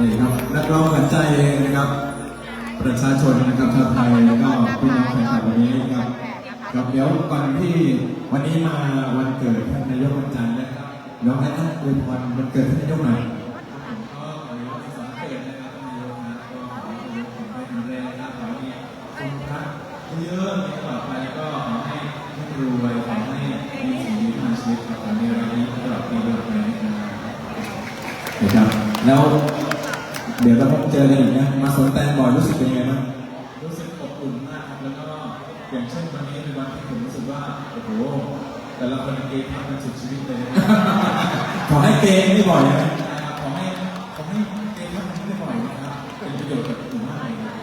นี่ครับนักร้องขวัญใจนะครับ ประชาชนนะครับชาวไทยแล้วก็พี่น้องแฟนคลับวันนี้ครับครับเดี๋ยวก่อนที่วันนี้มาวันเกิดท่านนายกวันจันทร์นะครับน้องให้ท่านอวยพรวันเกิดท่านนายกหน่อยก็ขอให้วันสำเร็จนะครับท่านนายกนะก็ขอให้นายกแข็ง เยอะๆในตลอดไปก็ขอให้ท่านรวยขอให้มีสิ่งดีมาชีวิตขอให้มีรายได้ตลอดปีตลอดไปนะครับนะครับแล้วเดี๋ยวเราพบเจอกันอีกนะ มาสวนแตงบ่อยรู้สึกเป็นยังไงบ้าง รู้สึกอบอุ่นมากครับ แล้วก็อย่างเช่นวันนี้เป็นวันที่ผมรู้สึกว่า โอ้โห แต่ละคนเกย์ทำกันสุดชีวิตเลยนะครับขอให้เกย์ไม่บ่อยนะขอให้ขอให้เกย์ทำกันไม่บ่อยนะครับ เป็นประโยชน์กับกลุ่มมากเลยครับ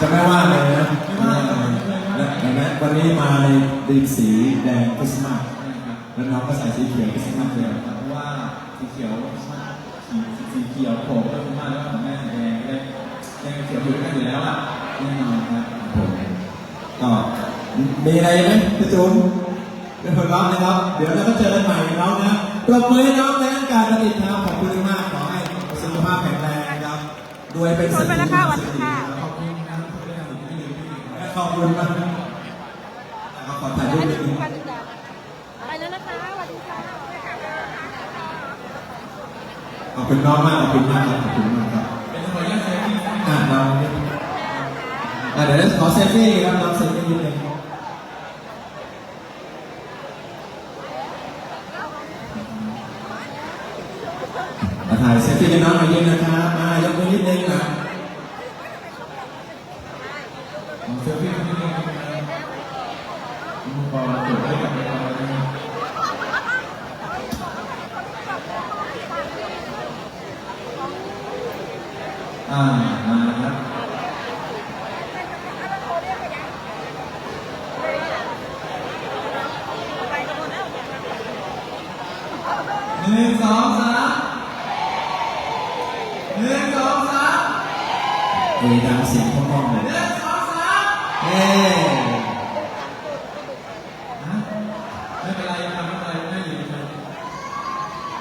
จะไม่ว่าเลยนะไม่ว่าเลยไม่ว่าเลยเห็นไหมวันนี้มาในธีมสีแดงคริสต์มาสนะครับแล้วน้องก็ใส่สีเขียวคริสต์มาสเลยเพราะว่าสีเขียวสีสีเขียวผมก็มากแล้วของแม่สีแดงได้แดงเขียวอยู่ด้วยกันอยู่แล้วอะแน่นอนครับผมก็มีอะไรไหมพี่จูนเป็นผลลัพธ์นะครับ เดี๋ยวเราก็เจอกันใหม่กับน้องนะปรบมือให้น้องในการผลิตนะครับขอบคุณมากขอให้สุขภาพแข็งแรงนะครับด้วยเป็นชวนไปแล้วค่ะสวัสดีค่ะขอบคุณนะครับทุกเรื่องที่ลืมที่ลืมขอบคุณมากเอาขอถ่ายรูปนิดนึง ไปแล้วนะคะสวัสดีค่ะ ขอบคุณน้องมากขอบคุณมากครับขอบคุณมากครับเป็นขออนุญาตเซฟที่อ่าเราอ่าเดี๋ยวขอเซฟฟี่ครับน้องเซฟฟี่นิดนึงมาถ่ายเซฟฟี่กันน้องหน่อยนิดนะครับมายกมือนิดนึงนะของเซฟที่ที่นี่พอเกิดได้กับ อ่ามาครับหนึ่งสองสามหนึ่งสองสามเอดังเสียงพ่อๆเลยหนึ่งสองสามเอ้ไม่เป็นไรครับไม่เป็นไรไม่อยู่ครับ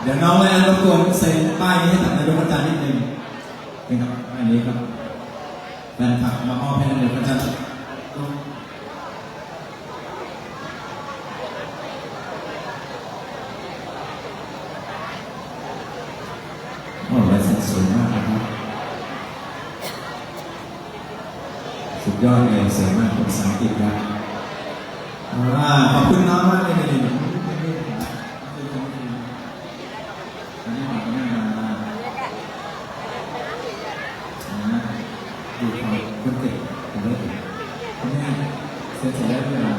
เดี๋ยวน้องแม่รบกวนเซ็นป้ายนี้ให้กับนายกอาจารย์นิดนึงนี่ครับ นนี้ครับแฟนคลับมามอบให้นายกอาจารย์โอ้ลายเซ็นสวยมากนะครับ สุดยอดเลยสวยมากเป็นภาษาอังกฤษครับอ่าขอบคุณน้องมากเลยนี่ อันนี้ผมก็ไม่มาดูความคนเก่งของเด็กคุณแม่เซ็นเสร็จแล้วเวลา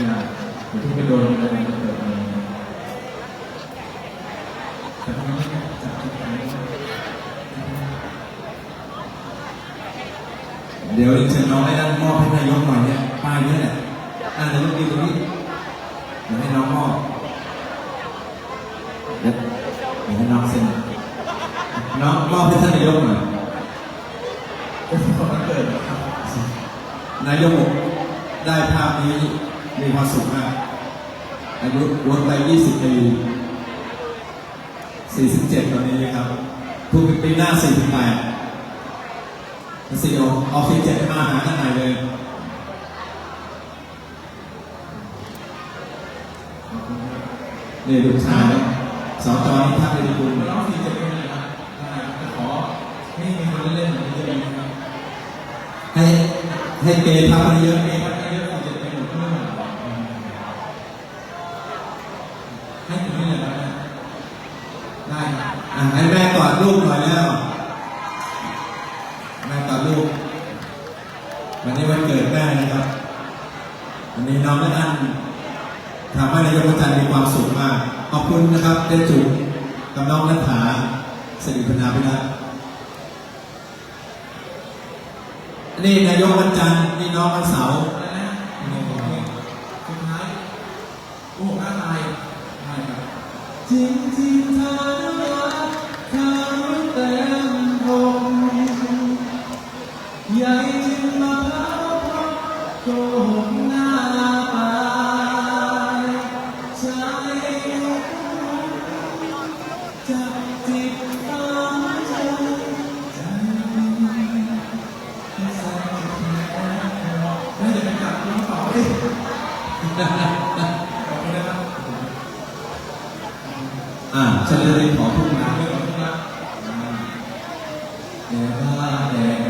เวลาอยู่ที่ไปโดนอะไรก็เกิดอะไรแต่ทำไมไม่จับที่ไหนเดี๋ยวเชิญน้องให้ด้านมอบให้นายกหน่อยเนี่ยป้ายเนี้แหละอ่านายกดีตรงนี้เดี๋ยวให้น้องมอบเดี๋ยวให้น้องเซ็นน้องมอบให้ท่านนายกหน่อยก็คือความเกิดนะครับนายกได้ภาพนี้ มีความสุขมากอายุวนไป 20 ปี 47 ตอนนี้ครับทุกปีหน้า 48สี่ออฟฟิศเจ็ดมาหาข้างในเลยนี่ลูกชายสอจอนิทัศน์ดีกุลมาร้องสี่เจ็ดคนเลยครับจะขอให้มีคนเล่นๆเหมือนจะดีนะครับให้ให้เกย์ทัพเยอะเอวัดเยอะสี่เจ็ดเป็นหมดเพื่อน ให้ถึงนี่เลยนะได้ครับอะให้แม่กอดลูกหน่อยแล้วแม่กอดลูก วันนี้วันเกิดแม่นะครับ วันนี้น้องและอันทำให้นายกประจันทร์มีความสุขมาก ขอบคุณนะครับเดจุกกับน้องนัทธาสิริพนาพิรัตน์นี่นายกวันจันทร์นี่น้องวันเสาร์ อะไรนะสุดท้ายโอ้โหหน้าตายได้ครับ จริง อ่าฉันเลยขอทุกนาด้วยก่อนนะครับเนบาเนเนเน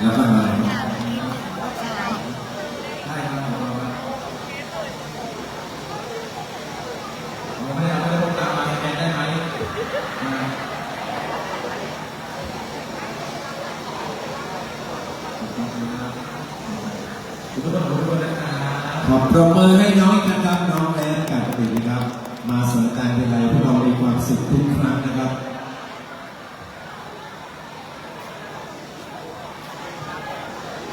แล้วก็มาได้ครับผมไม่ได้เอาไม่ได้พกตามาแทนได้ไหมขอบคุณครับขอบคุณนะครับขอบปรบมือให้น้องนะครับน้องแอนกับปิ่นนะครับ มาสนใจเป็นไรพวกเรามีความสุขทุกครั้งนะครับ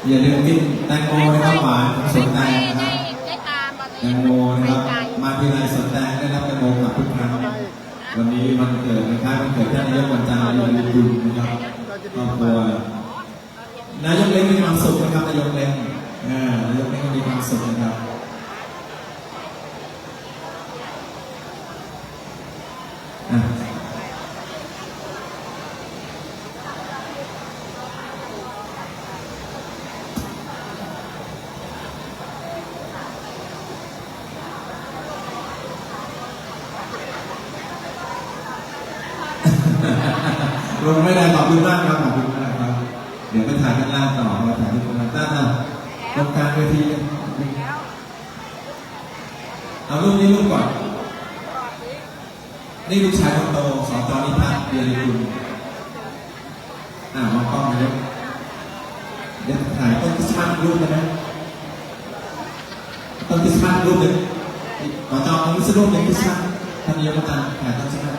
อย่าลืมกินแตงโมนะครับหวานสนแตงนะครับได้ตามมาแตงโมนะครับมาทีไรสนแตงได้รับแตงโมกลับทุกครั้งวันนี้วันเกิดนะครับวันเกิดท่านนายกวันจารีบุญคุณนะครับครอบครัวนายกเล็กมีความสุขนะครับนายกเล็กนายกเล็กมีความสุขนะครับ ลงไม่ได้ขอบคุณมากครับขอบคุณมากครับ เดี๋ยวไปถ่ายกันล่างต่อมาถ่ายที่ตรงนั้นด้านหน้าตรงกลางเวทีเอารูปนี้รูปก่อน นี่ลูกชายคนโตสอนจอนิพัฒน์เบียริคุณอ่ามองกล้องนายเดี๋ยวถ่ายต้นคริสต์มาสรูปได้ไหมต้นคริสต์มาสรูปหนึ่งขอจองคริสต์รูปหนึ่งคริสต์มาสท่านนายกอาจารย์ถ่ายต้นคริสต์มาส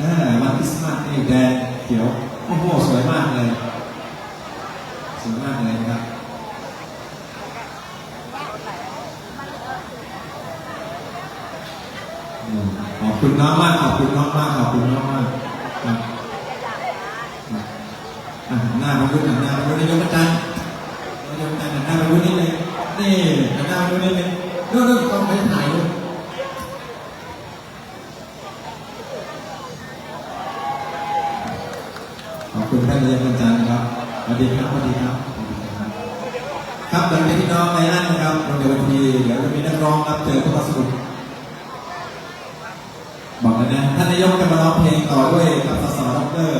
อ่าวันคริสต์มาสนี่แดง เขียวโอ้โหสวยมากเลย สวยมากเลยนะครับขอบคุณน้องมาก ขอบคุณน้องมาก ขอบคุณน้องมากครับครับอะหน้ามาดูหน้ามาดูในยกอาจารย์นยกอาจารย์หน้ามาดูนิดนึงนี่หน้ามาดูนิดนึงนู่นนู่นต้องไปถ่ายนู่นขอบคุณ ท่านนายกอาจารย์ครับสวัสดีครับสวัสดีครับ ครับหลังจากที่น้องในนั่นนะครับบนเวทีเดี๋ยวจะมีนักร้องรับเจอพวกเราสนุกบอกเลยนะท่านนายกจะมาร้องเพลงต่อด้วยกับสสดร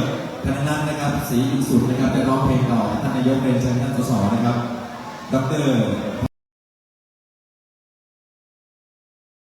ธนนันนะครับศรีอินสุดนะครับจะร้องเพลงต่อท่านนายกเรียนเชิญท่านสสนะครับดรพ